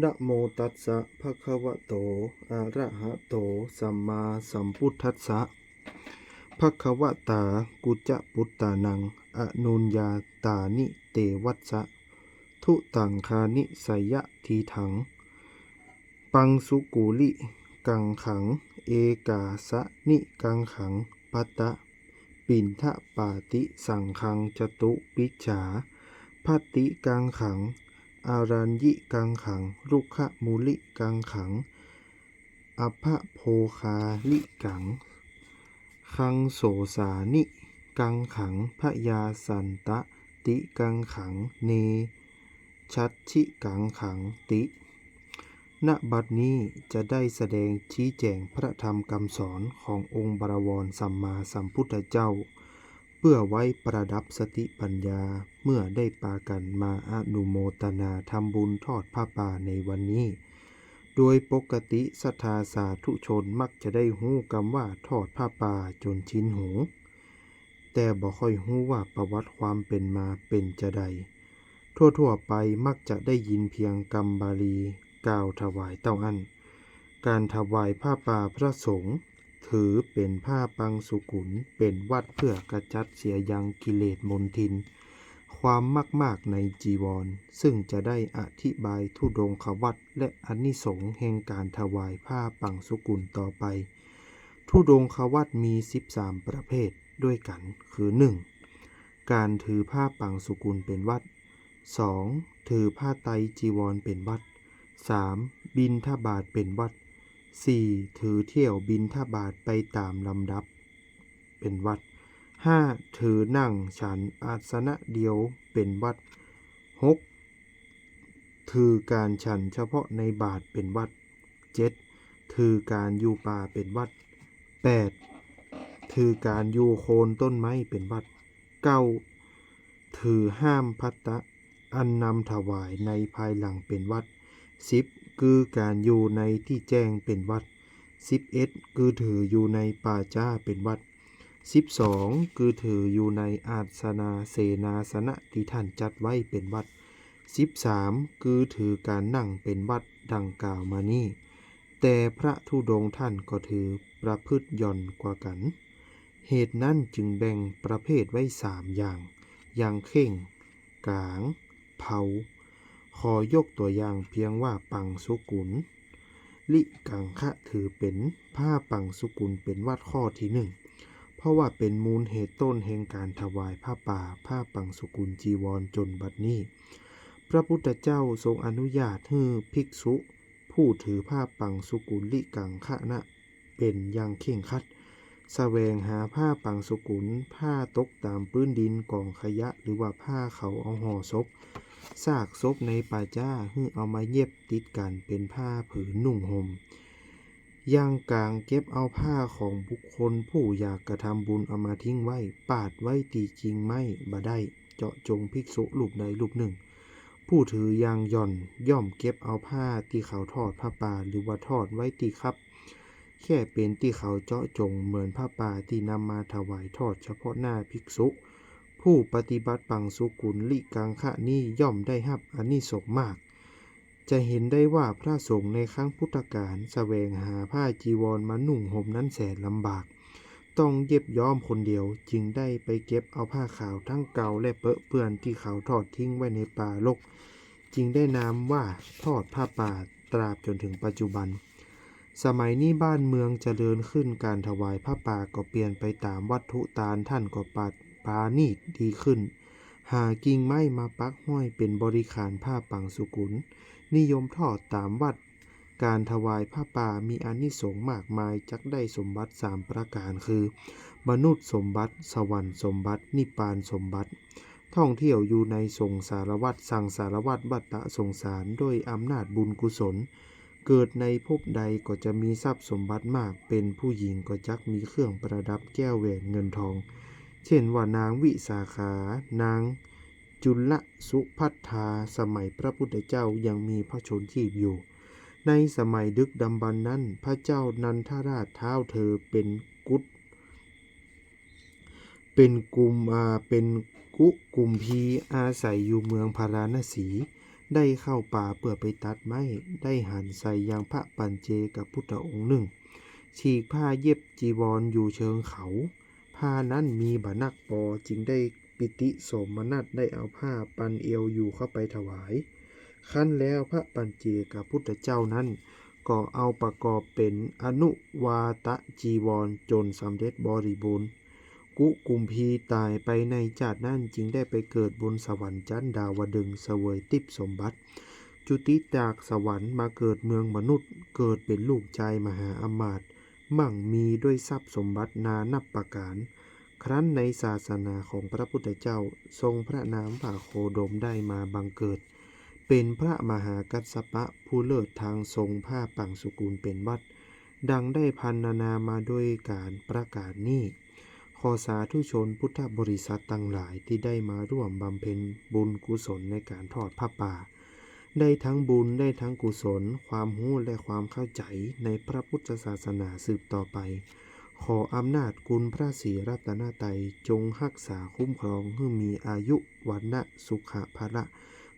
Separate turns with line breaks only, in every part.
นะโมตัสสะภะคะวะโต อะระหะโต สัมมาสัมพุทธัสสะภะคะวะตา กุจจะปุตตานัง อนุญญาตานิเตวัสสะ ทุตังคานิสยะทีถัง ปังสุกุลิ กังขัง เอกาสะนิกังขังปัตตะ ปินทะปาติสังขังจตุปิจฉาพัติกังขัง อารัญญิกังขังรุขมูลิกังขังอภะโพคาลิกัง คังโสสานิกังขังพยาสันตะติกังขังเน ชัดชิกังขังติ ณ บัดนี้จะได้แสดงชี้แจงพระธรรมคำสอนขององค์บรวรสัมมาสัมพุทธเจ้า เพื่อไว้ประดับสติปัญญาเมื่อได้ปากันมาอนุโมทนาทำบุญทอดผ้าป่าในวันนี้ โดยปกติศรัทธาสาธุชนมักจะได้หู้กำว่าทอดผ้าป่าจนชินหู แต่บ่ค่อยหู้ว่าประวัติความเป็นมาเป็นจะใด ทั่วๆไปมักจะได้ยินเพียงกำบาลีกล่าวถวายเต้าอั้นการถวายผ้าป่าพระสงฆ์ ถือเป็นผ้าปังสุกุลเป็นวัดเพื่อกระจัดเสียยังกิเลสมนทิน ความมาก ๆ ในจีวร ซึ่งจะได้อธิบายทุดงควัตและอนิสงส์แห่งการถวายผ้าปังสุกุลต่อไป ทุดงควัตมี 13 ประเภทด้วยกันคือ 1. การถือผ้าปังสุกุลเป็นวัด 2. ถือผ้าไตจีวรเป็นวัด 3. บินทบาทเป็นวัด 4. ถือเที่ยวบินทบาทไปตามลำดับ เป็นวัด 5. ถือนั่งฉันอาสนะเดียวเป็นวัด 6. ถือการฉันเฉพาะในบาทเป็นวัด 7. ถือการอยู่ป่าเป็นวัด 8. ถือการอยู่โคนต้นไม้เป็นวัด 9. ถือห้ามพัตตะอันนำถวายในภายหลังเป็นวัด 10. คือการอยู่ในที่แจ้งเป็นวัด 11. คือถืออยู่ในป่าจ้าเป็นวัด 12. คือถืออยู่ในอาสนาเสนาสนะที่ท่านจัดไว้เป็นวัด 13. คือถือการนั่งเป็นวัดดังกล่าวมานี้แต่พระธุดงท่านก็ถือประพฤติย่อนกว่ากัน เหตุนั้นจึงแบ่งประเภทไว้สามอย่าง อย่างเข่ง กลาง เผา ขอยกตัวอย่างเพียงว่าปังสุกุล ลิกังคะถือเป็นผ้าปังสุกุลเป็นวัดข้อที่หนึ่ง เพราะว่าเป็นมูลเหตุต้นแห่งการถวายผ้าป่าผ้าปังสุกุลจีวรจนบัดนี้ พระพุทธเจ้าทรงอนุญาตให้ภิกษุ ผู้ถือผ้าปังสุกุลลิกังคะนะ เป็นอย่างเข่งคัดแสวงหาผ้าปังสุกุล ผ้าตกตามพื้นดินกองขยะหรือว่าผ้าเขาเอาห่อศพ ซากศพในป่าจ้าให้เอามาเย็บติดกันเป็นผ้าผืนนุ่งห่มย่างกลางเก็บเอาผ้าของบุคคลผู้อยากกระทำบุญเอามาทิ้งไว้ ปาดไว้ตีจริงไม่บ่ได้ เจาะจงภิกษุลูกใดลูกหนึ่ง ผู้ถือยางย่อนย่อมเก็บเอาผ้าที่เขาทอดผ้าป่าหรือว่าทอดไว้ตีครับ แค่เป็นที่เขาเจาะจงเหมือนผ้าป่าที่นำมาถวายทอดเฉพาะหน้าภิกษุ ผู้ปฏิบัติปังสุกุลลิกังคะนี้ย่อมได้รับอานิสงส์มาก จะเห็นได้ว่าพระสงฆ์ในครั้งพุทธกาลแสวงหาผ้าจีวรมาหนุ่งห่มนั้นแสนลำบาก ต้องเย็บย้อมคนเดียวจึงได้ไปเก็บเอาผ้าขาวทั้งเก่าและเปอะเปื้อนที่เขาทอดทิ้งไว้ในป่ารกจึงได้นามว่าทอดผ้าป่าตราบจนถึงปัจจุบันสมัยนี้บ้านเมืองเจริญขึ้นการถวายผ้าป่าก็เปลี่ยนไปตามวัตถุตานท่านก็ปัด ปานีตดีขึ้น หากิ่งไม้มาปักห้อยเป็นบริขารผ้าปังสุกุล นิยมทอดตามวัด การถวายผ้าป่ามีอานิสงส์มากมายจักได้สมบัติสามประการคือ มนุษย์สมบัติ สวรรค์สมบัติ นิพานสมบัติ ท่องเที่ยวอยู่ในสงสารวัฏสังสารวัฏวัฏฏะสงสารด้วยอำนาจบุญกุศลเกิดในภพใดก็จะมีทรัพย์สมบัติมาก เป็นผู้หญิงก็จักมีเครื่องประดับแก้วแหวนเงินทอง เช่นว่านางวิสาขานางจุลสุพัทธาสมัยพระพุทธเจ้ายังมีพระชนชีพอยู่ ในสมัยดึกดำบรรพ์นั้น พระเจ้านันทราชเท้าเธอเป็นกุฏเป็นกุมอาเป็นกุกุมพีอาศัยอยู่เมืองพาราณสี ได้เข้าป่าเพื่อไปตัดไม้ ได้หันใส่ยังพระปัญเจกับพุทธองค์หนึ่งฉีกผ้าเย็บจีวรออยู่เชิงเขา ผ้านั้นมีบานักปอจึงได้ปิติโสมนัสได้เอาผ้าปันเอวอยู่เข้าไปถวาย ขั้นแล้วพระปัญเจกับพุทธเจ้านั้น ก็เอาประกอบเป็นอนุวาตจีวรจนสำเร็จบริบูรณ์ กุกุมพีตายไปในจาตินั้นจึงได้ไปเกิดบนสวรรค์จันดาวดึงสเสวยติบสมบัติ จุติจากสวรรค์มาเกิดเมืองมนุษย์ เกิดเป็นลูกชายมหาอมาตย์ มั่งมีด้วยทรัพย์สมบัตินานับประการ ครั้นในศาสนาของพระพุทธเจ้าทรงพระนามผ่าโคดมได้มาบังเกิด เป็นพระมหากัสสปะผู้เลิศทางทรงผ้าปังสุกุลเป็นวัด ดังได้พันนานามาด้วยการประกาศนี้ขอสาธุชนพุทธบริษัทตั้งหลายที่ได้มาร่วมบำเพ็ญบุญกุศลในการทอดผ้าป่า ได้ทั้งบุญได้ทั้งกุศล ความรู้และความเข้าใจในพระพุทธศาสนาสืบต่อไป ขออำนาจคุณพระศรีรัตนตรัยจงรักษาคุ้มครองให้มีอายุวันนะสุขภาระ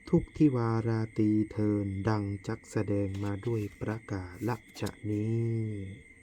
ทุกทิวาราตีเทินดังจักแสดงมาด้วยประกาศลักษณนี้